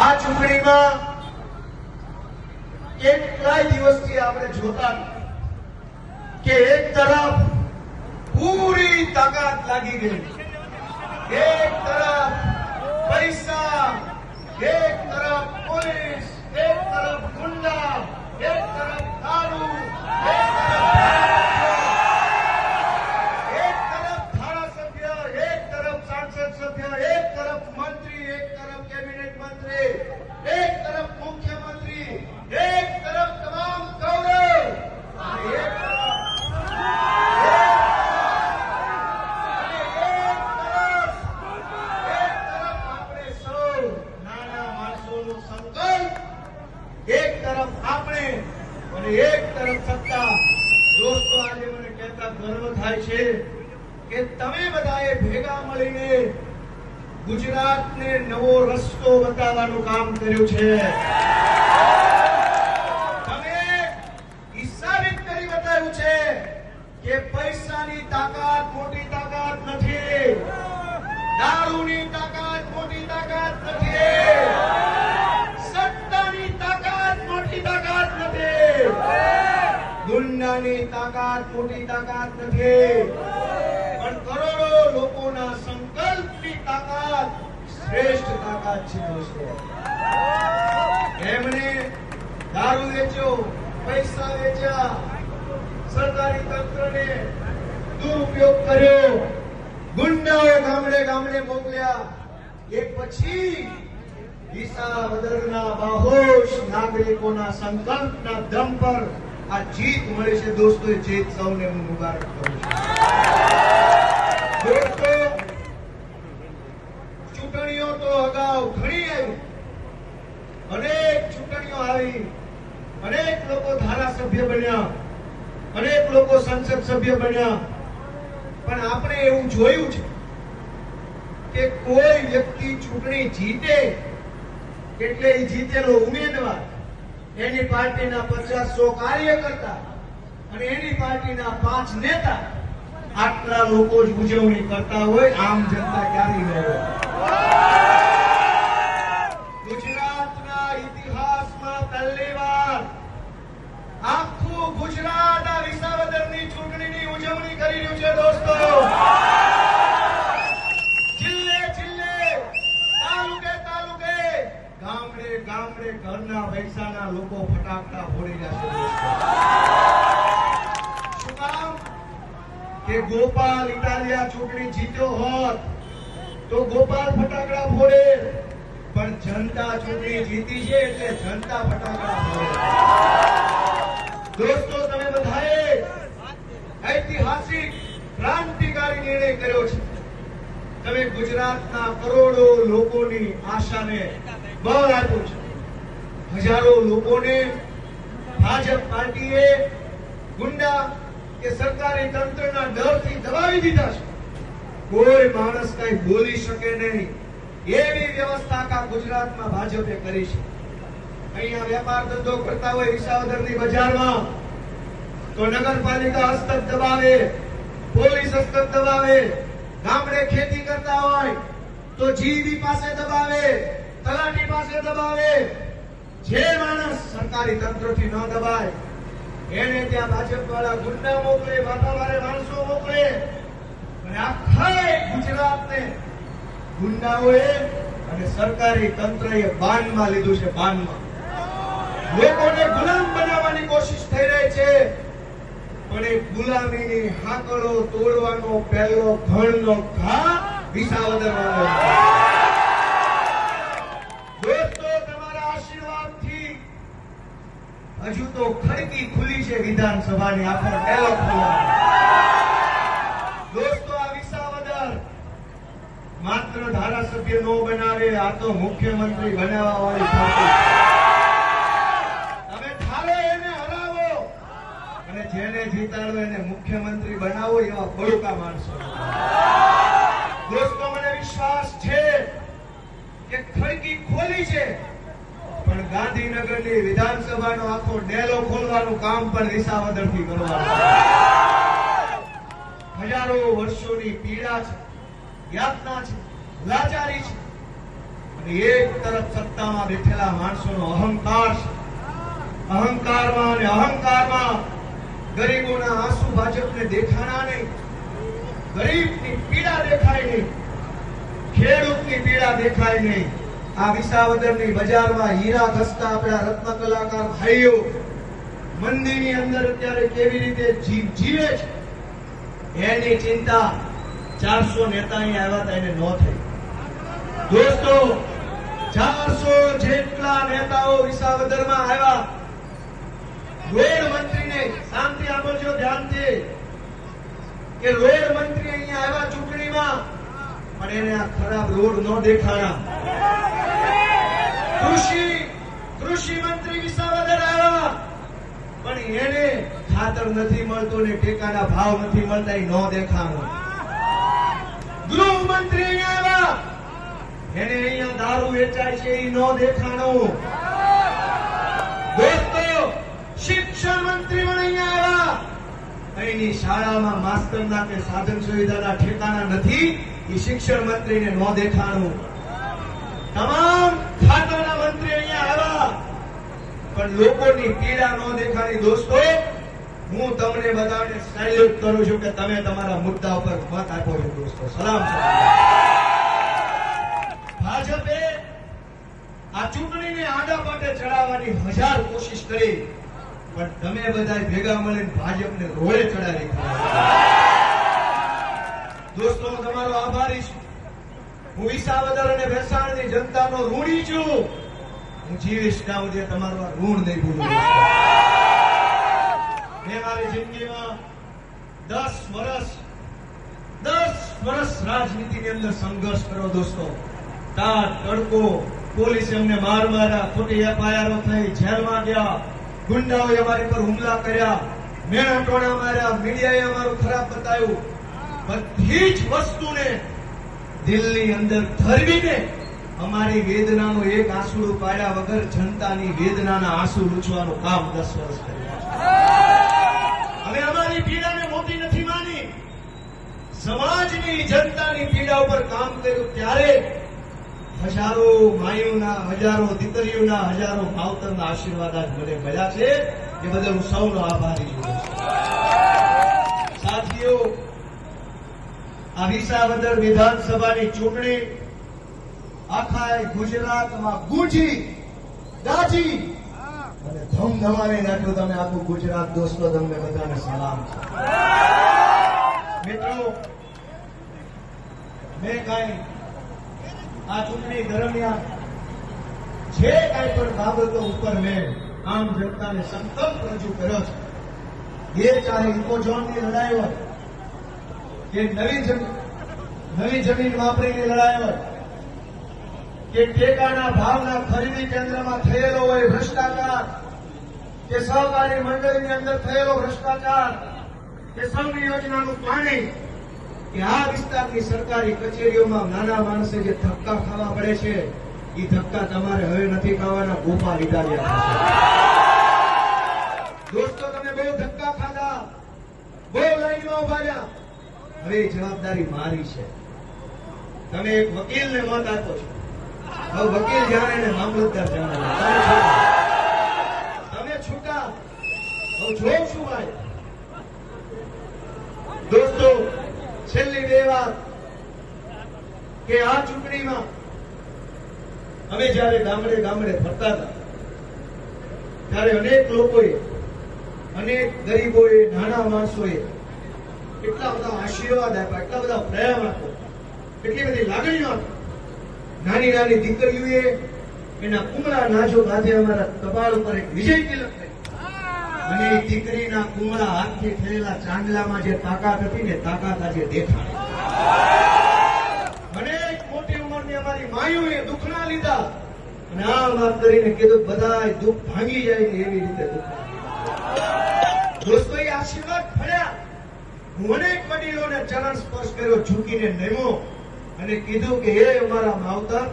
આ ચૂંટણીમાં કેટલાય દિવસથી આપણે જોતા કે એક તરફ પૂરી તાકાત લાગી ગઈ, એક તરફ પૈસા એક તરફ પોલીસ, એક તરફ ગુંડા, એક તરફ દારૂ એક તરફ એક તરફ ધારાસભ્ય એક તરફ સાંસદ સભ્ય એક તરફ મંત્રી એક તરફ કેબિનેટ મંત્રી એક તરફ મુખ્યમંત્રી એક તરફ તમામ ગૌરવ અને એક તરફ અને એક તરફ એક તરફ આપણે સૌ નાના માણસોનો સંકલ્પ એક તરફ આપણે અને એક તરફ સત્તા દોસ્તો આજે મને કહેતા ગર્વ થાય છે કે તમે બધાએ ભેગા મળીને ગુજરાતને નવો રસ્તો બતાવવાનું કામ કર્યું છે. તમે ઈ કરી બતાવ્યું છે કે પૈસાની તાકાત, મોટી તાકાત નથી. દારૂની તાકાત, મોટી તાકાત નથી. સત્તાની તાકાત, મોટી તાકાત નથી. ગુંડાની તાકાત, મોટી તાકાત નથી. લોકોના સંકલ્પની તાકાત શ્રેષ્ઠ તાકાત છે દોસ્તો. એમણે દારૂ વેચ્યો, પૈસા વેચ્યા, સરકારી તંત્રને દુરુપયોગ કર્યો. ગુંડાઓ ગામડે ગામડે મોકલ્યા. એ પછી વિસાવદરના બાહોશ નાગરિકોના સંકલ્પના દમ પર આ જીત મળી છે દોસ્તો. જીત સૌને હું મુબારક કરું છું. ચૂંટણીઓ તો અગાઉ ઘણી આવી. અનેક ચૂંટણીઓ આવી. અનેક લોકો ધારાસભ્ય બન્યા. અનેક લોકો સંસદ સભ્ય બન્યા. પણ આપણે એવું જોયું છે કે કોઈ વ્યક્તિ ચૂંટણી જીતે, એટલે એ જીતેલો ઉમેદવાર એની પાર્ટીના પચાસો કાર્યકર્તા અને એની પાર્ટીના પાંચ નેતા આટલા લોકો જ ઉજવણી કરતા હોય આમ જનતા ક્યારેય ન હોય ગુજરાતના ઇતિહાસમાં પહેલી વાર આખું ગુજરાત આ વિસાવદરની ચૂંટણીની ઉજવણી કરી રહ્યું છે દોસ્તો જિલ્લે જિલ્લે તાલુકે તાલુકે ગામડે ગામડે ઘરના પૈસાના લોકો ફટાકડા ફોડી રહ્યા છે દોસ્તો. શું કામ કે ગોપાલ ઇટાલિયા ચૂંટણી જીત્યો હોત, તો ગોપાલ ફટાકડા ફોડે. પણ જનતા ચૂંટણી જીતી છે એટલે જનતા ફટાકડા ફોડે. દોસ્તો, તમે બધાએ ઐતિહાસિક, ક્રાંતિકારી નિર્ણય કર્યો છે. તમે ગુજરાતના કરોડો લોકોની આશાને બળ આપ્યું છે. હજારો લોકોને ભાજપ પાર્ટીએ ગુંડા કે સરકારી તંત્રના દબાવી દીધા છે. કોઈ માણસ કઈ બોલી શકે નહીં. એવી વ્યવસ્થા કા ગુજરાતમાં ભાજપે કરી છે. અહીંયા વેપાર ધંધો કરતા હોય વિસાવદરની બજારમાં, તો નગરપાલિકા હસ્તક દબાવે, પોલીસ હસ્તક દબાવે, ગામડે ખેતી કરતા હોય, તો જીવી પાસે દબાવે, તલાટી પાસે દબાવે. જે માણસ સરકારી તંત્રથી ન દબાય, એને ત્યાં ભાજપ વાળા ગુંડા મોકલે માથાભારે માણસો મોકલે. અને આખા ગુજરાતને ગુંડાઓએ અને સરકારી તંત્રએ બાનમાં લીધું છે, બાનમાં. લોકોને ગુલામ બનાવવાની કોશિશ થઈ રહી છે, પણ એ ગુલામીની હાકડો તોડવાનો પહેલો ઘણનો ઘા વિસાવદર દોસ્તો, તમારા આશીર્વાદથી હજુ તો ખડકી ખુલી છે વિધાનસભાની આખો ટેલો દોસ્તો આ વિસાવદર માત્ર ધારાસભ્ય નો બનાવે, આ તો મુખ્યમંત્રી બનાવવા વાળી અને જેને જીતાડો એને મુખ્યમંત્રી બનાવો એવા બળુકા માણસો. દોસ્તો, મને વિશ્વાસ છે કે ખડકી ખોલી છે, પણ ગાંધીનગરની વિધાનસભાનો આખો ડેલો ખોલવાનું કામ પણ વિસાવદરથી કરવાનું. હજારો વર્ષોની પીડા છે, યાતના છે. લાચારી છે. અને એક તરફ સત્તામાં બેઠેલા માણસોનો અહંકાર છે. અહંકારમાં અને અહંકારમાં ગરીબોના આંસુ ભાજપને દેખાણા નહીં. ગરીબની પીડા દેખાય નહીં. ખેડૂતની પીડા દેખાય નહીં. આ વિસાવદરની બજારમાં હીરા ઘસતા આપણા રત્ન કલાકાર ભાઈઓ મંદિરની અંદર અત્યારે કેવી રીતે જીવ જીવે છે? એની ચિંતા ચારસો નેતા અહીંયા આવ્યા હતા, એને ન થઈ દોસ્તો, ચારસો જેટલા નેતાઓ વિસાવદરમાં આવ્યા. રોડ મંત્રીને શાંતિ સાંભળજો ધ્યાનથી. કે રોડ મંત્રી અહીંયા આવ્યા ચૂંટણીમાં, પણ એને આ ખરાબ રોડ ન દેખાણા કૃષિ કૃષિ મંત્રી વિસાવદર આવ્યા, પણ એને ખાતર નથી મળતું ને ટેકાના ભાવ નથી મળતા, એ ન દેખાણું. ગૃહમંત્રી અહીંયા એને અહીંયા દારૂ વેચાય છે એ ન દેખાણું. શિક્ષણ મંત્રી પણ અહીંયા આવ્યા. અહીંની શાળામાં માસ્તરના કે સાધન સુવિધાના ઠેકાણા નથી, એ શિક્ષણ મંત્રીને ન દેખાણું. તમામ ખાતાના મંત્રી અહીંયા આવ્યા. પણ લોકોની પીડા ન દેખાણી દોસ્તો, હું તમને બધાને સેલ્યુટ કરું છું કે તમે તમારા મુદ્દા ઉપર મત આપો છો દોસ્તો. સલામ છે ભાજપે આ ચૂંટણીને આડા પાટે ચડાવવાની હજાર કોશિશ કરી, પણ તમે બધા ભેગા મળીને ભાજપને રોડે ચડાવી દોસ્તો, હું તમારો આભારી છું. હું વિસાવદર અને ભેસાણની જનતાનો ઋણી છું. હું જીવીશ ત્યાં સુધી તમારું આ ઋણ નહીં ભૂલું. મેં મારી જિંદગીમાં દસ વર્ષ દસ વર્ષ રાજનીતિની અંદર સંઘર્ષ કર્યો દોસ્તો. તાટ તડકો, પોલીસે અમને માર માર્યા, ખોટી એફઆઈઆરો થઈ, જેલમાં ગયા. ગુંડાઓએ અમારી પર હુમલા કર્યા. મેણા ટોણા માર્યા, મીડિયાએ અમારું ખરાબ બતાવ્યું. બધી જ વસ્તુને દિલની અંદર ધરવીને અમારી વેદનાનો એક આંસુડું પાડ્યા વગર જનતાની વેદનાના આંસુ લૂછવાનું કામ દસ વર્ષ કર્યા. હવે અમારી પીડાને મોટી નથી માની. સમાજની જનતાની પીડા ઉપર કામ કર્યું ત્યારે હજારો માયુના, હજારો દીકરીઓના, હજારો માવતરના આશીર્વાદ આજ મને મળ્યા છે. એ બદલ હું સૌનો આભારી છું. સાથીઓ આ વિસાવદર વિધાનસભાની ચૂંટણી આખા ગુજરાતમાં ગુંજી, દાજી અને ધમધમાવી નાખ્યું તમે આખું ગુજરાત દોસ્તો, તમને બધાને સલામ. છે મિત્રો, મેં કાંઈ આ ચૂંટણી દરમિયાન જે કાંઈ પણ બાબતો ઉપર મેં આમ જનતાને સંકલ્પ રજૂ કર્યો છે, એ ચાહે ઇકોઝોનની લડાઈ હોય, કે નવી જમીન નવી જમીન વાપરીની લડાઈ હોય, કે ટેકાના ભાવના ખરીદી કેન્દ્રમાં થયેલો હોય ભ્રષ્ટાચાર, કે સહકારી મંડળીની અંદર થયેલો ભ્રષ્ટાચાર, કે સંઘ યોજનાનું પાણી કે આ વિસ્તારની સરકારી કચેરીઓમાં નાના માણસે જે ધક્કા ખાવા પડે છે એ ધક્કા તમારે હવે નથી ખાવાના ગોપા લીધા દોસ્તો, તમે બહુ ધક્કા ખાધા, બહુ લાઈનમાં ઊભા રહ્યા. હવે જવાબદારી મારી છે. તમે એક વકીલને મત આપો છો. હવે વકીલ જાણે ને મામલતદાર જાણે. તમે છૂટા. હવે જોઉં છું ભાઈ. દોસ્તો છેલ્લી બે વાત કે આ ચૂંટણીમાં અમે જ્યારે ગામડે ગામડે ફરતા હતા, ત્યારે અનેક લોકોએ, અનેક ગરીબોએ, નાના માણસોએ એટલા બધા આશીર્વાદ આપ્યા, એટલા બધા પ્રેમ આપ્યો, એટલી બધી લાગણીઓ આપી. નાની નાની દીકરીઓએ એના કુમળા નાજો ગાજે અમારા કપાળ ઉપર એક વિજય તિલક અને દીકરીના કુમળા હાથથી થયેલા ચાંદલામાં જે તાકાત હતી ને તાકાત આજે ઉંમરની અને કીધું દોસ્તો એ અમારા માવતર,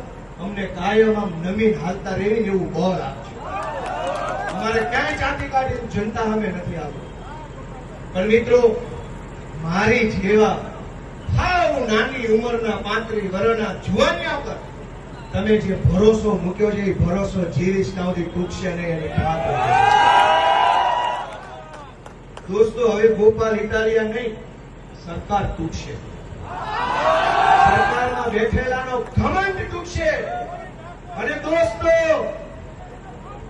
અમને કાયમ આમ નમીન હાલતા રહેવી એવું બળ આપજો. અમારે ક્યાંય ચાંદી કાઢી જનતા અમે નથી આવતું. પણ મિત્રો, મારી જેવા હાવ નાની ઉંમરના પાંત્રી વર્ષના જુવાનિયા પર તમે જે ભરોસો મૂક્યો છે, એ ભરોસો જીવીશ ના સુધી તૂટશે નહીં અને દોસ્તો, હવે ગોપાલ ઇટાલિયા નહીં, સરકાર તૂટશે. સરકારમાં બેઠેલાનો ઘમંડ તૂટશે. અને દોસ્તો,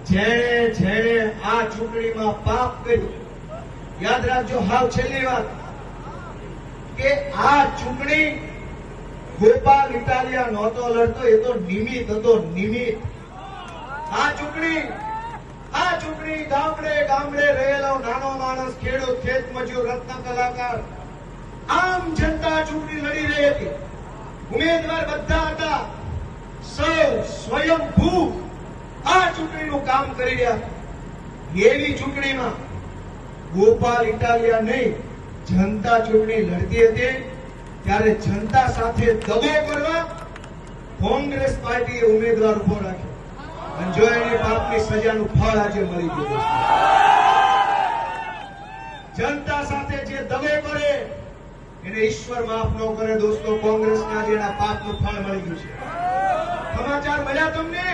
જેણે જેણે આ ચૂંટણીમાં પાપ કર્યું, યાદ રાખજો, હાવ છેલ્લી વાત, કે આ ચૂંટણી ગોપાલ ઇટાલિયા નહોતો લડતો, એ તો નિમિત હતો નિમિત આ ચૂંટણી આ ચૂંટણી ગામડે ગામડે રહેલો નાનો માણસ, ખેડૂત, ખેત મજૂર, રત્ન કલાકાર, આમ જનતા ચૂંટણી લડી રહી હતી. ઉમેદવાર બધા હતા. સૌ સ્વયંભૂ આ ચૂંટણીનું કામ કરી રહ્યા એવી ચૂંટણીમાં ગોપાલ ઇટાલિયા નહીં, જનતા ચૂંટણી લડતી હતી. ત્યારે જનતા સાથે દબો કરવા કોંગ્રેસ પાર્ટીએ ઉમેદવાર ઊભો રાખ્યો. અને જો એની પાપની સજાનું ફળ આજે મળી ગયું જનતા સાથે જે દબો કરે એને ઈશ્વર માફ ન કરે દોસ્તો, કોંગ્રેસના આજે એના પાપનું ફળ મળી ગયું છે. સમાચાર મળ્યા તમને?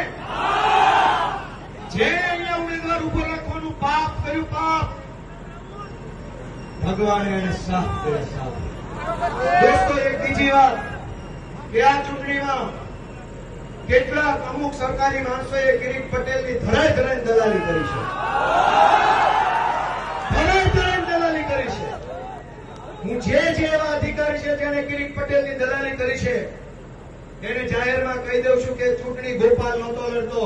જે અહીંયા ઉમેદવાર ઊભો રાખવાનું પાપ કર્યું, પાપ. ભગવાને એને સાફ કર્યા, સાફ દોસ્તો એક બીજી વાત કે આ ચૂંટણીમાં કેટલાક અમુક સરકારી માણસોએ કિરીટ પટેલની ધરાય ધરાય દલાલી કરી છે. હું જે જે એવા અધિકારી છે જેને કિરીટ પટેલની દલાલી કરી છે, એને જાહેરમાં કહી દઉં છું કે ચૂંટણી ગોપાલ નહોતો લડતો.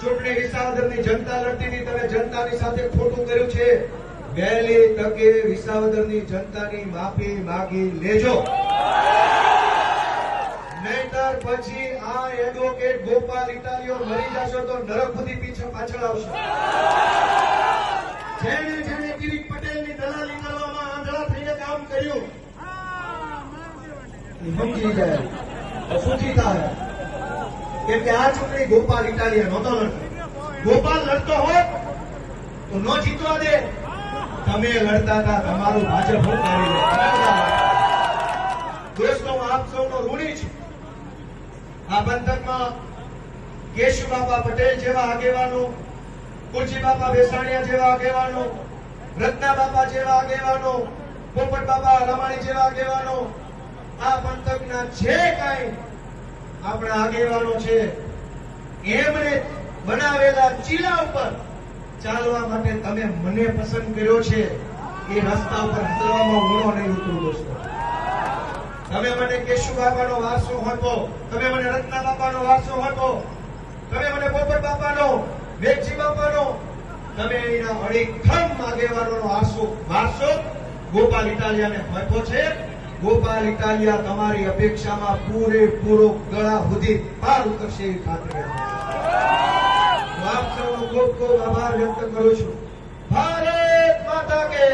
ચૂંટણી વિસાવદરની જનતા લડતી હતી તમે જનતાની સાથે ખોટું કર્યું છે. વહેલી તકે વિસાવદરની જનતાની માફી માગી લેજો. નહીતર પછી આ એડવોકેટ ગોપાલ ઇટાલીઓ મરી જશો તો નરક સુધી પાછળ આવશે. જેને જેને કિરીટ પટેલની દલાલી કરવામાં આંધળા થઈને કામ કર્યું. સમજી જાય તો સૂચિ થાય. કેમ કે આ ચૂંટણી ગોપાલ ઇટાલિયા નહોતો લડતો. ગોપાલ લડતો હોત તો ન જીતવા દે. તમે લડતા હતા, તમારું ભાજપ હું કરી દોસ્તો આપ સૌનો ઋણી છે. આ પંથકમાં કેશુ બાપા પટેલ જેવા આગેવાનો કુરજી બાપા બેસાણિયા જેવા આગેવાનો, રત્ના બાપા જેવા આગેવાનો, પોપટ બાપા રમાણી જેવા આગેવાનો, આ પંથકના જે કાંઈ? આપણા આગેવાનો છે. એમણે બનાવેલા ચીલા ઉપર ચાલવા માટે તમે મને પસંદ કર્યો છે, એ રસ્તા ઉપર ચાલવામાં હું નહીં ઉતરું દોસ્તો. તમે મને કેશુ બાપાનો વારસો હતો, તમે મને રત્ના બાપાનો વારસો હતો, તમે મને પોપટ બાપાનો વેગજી બાપાનો, તમે એના અડીખમ આગેવાનોનો વારસો વારસો ગોપાલ ઇટાલિયાને હતો છે. ગોપાલ ઇટાલિયા તમારી અપેક્ષામાં પૂરેપૂરો ગળા સુધી પાર ઉતરશે એવી ખાતરી ખૂબ ખૂબ આભાર વ્યક્ત કરું છું ભારત માતા કે